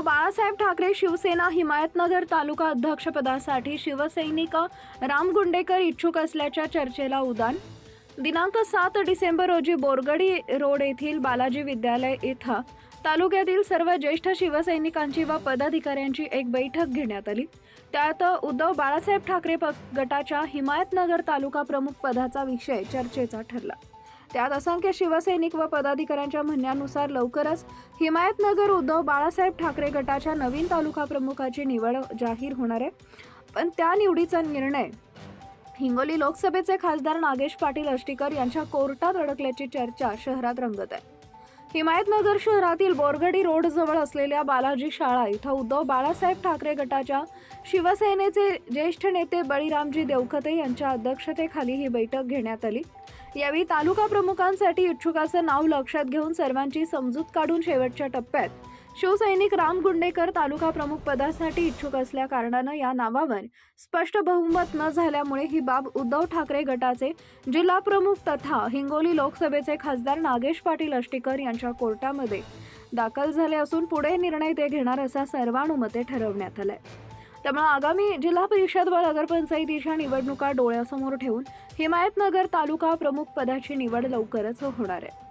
बाळासाहेब ठाकरे शिवसेना हिमायतनगर तालुका अध्यक्षपदासाठी शिवसैनिक राम गुंडेकर इच्छुक असल्याच्या चर्चेला उदान. दिनांक सात डिसेंबर रोजी बोरगडी रोड येथील बालाजी विद्यालय इथं तालुक्यातील सर्व ज्येष्ठ शिवसैनिकांची व पदाधिकाऱ्यांची एक बैठक घेण्यात आली. त्यात उद्धव बाळासाहेब ठाकरे गटाच्या हिमायतनगर तालुका प्रमुख पदाचा विषय चर्चेचा ठरला. त्यात असंख्य शिवसैनिक व पदाधिकाऱ्यांच्या म्हणण्यानुसार लवकरच हिमायतनगर उद्धव बाळासाहेब ठाकरे गटाच्या नवीन तालुका प्रमुखाची निवड जाहीर होणार आहे. पण त्या निवडीचा निर्णय हिंगोली लोकसभेचे खासदार नागेश पाटील अष्टीकर यांच्या कोर्टात अडकल्याची चर्चा शहरात रंगत आहे. हिमायतनगर शहरातील बोरगडी रोड जवळ असलेल्या बालाजी शाळा इथं उद्धव बाळासाहेब ठाकरे गटाच्या शिवसेनेचे ज्येष्ठ नेते बळीरामजी देवखते यांच्या अध्यक्षतेखाली ही बैठक घेण्यात आली. यावेळी तालुका प्रमुखांसाठी इच्छुकाचं नाव लक्षात घेऊन सर्वांची समजूत काढून शेवटच्या टप्प्यात. शिवसैनिक राम गुंडेकर तालुका प्रमुख पदासाठी इच्छुक असल्या कारणानं या नावावर स्पष्ट बहुमत न झाल्यामुळे ही बाब उद्धव ठाकरे गटाचे जिल्हा प्रमुख तथा हिंगोली लोकसभेचे खासदार नागेश पाटील अष्टीकर यांच्या कोर्टामध्ये दाखल झाले असून पुढे निर्णय ते घेणार असा सर्वानुमते ठरवण्यात आलाय. त्यामुळे आगामी जिल्हा परिषद व नगरपंचायतीच्या निवडणुका डोळ्यासमोर ठेवून हिमायतनगर तालुका प्रमुख पदाची निवड लवकरच होणार आहे.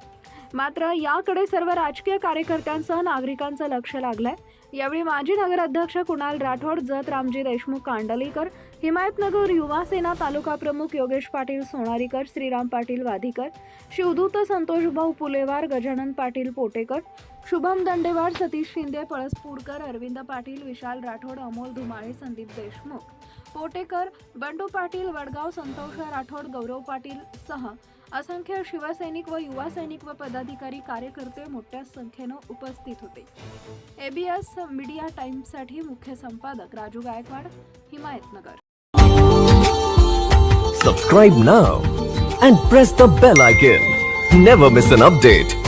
मात्र याकडे सर्व राजकीय कार्यकर्त्यांसह नागरिकांचं लक्ष लागलंय. यावेळी माजी नगराध्यक्ष कुणाल राठोड जत रामजी देशमुख कांडलीकर हिमायतनगर युवा सेना तालुका प्रमुख योगेश पाटील सोनारीकर श्रीराम पाटील वाधिकर शिवदूत संतोषभाऊ पुलेवार गजानन पाटील पोटेकर शुभम दंडेवार सतीश शिंदे पळसपूरकर अरविंद पाटील विशाल राठोड अमोल धुमाळे संदीप देशमुख पोटेकर बंडू पाटील वडगाव संतोष राठोड गौरव पाटील सह असंख्य शिवसैनिक व युवा सैनिक व पदाधिकारी कार्यकर्ते मोठ्या संख्येनं उपस्थित होते. एबीएस मीडिया टाइम्ससाठी मुख्य संपादक Raju Gaikwad Himayatnagar. Subscribe now and press the bell icon never miss an update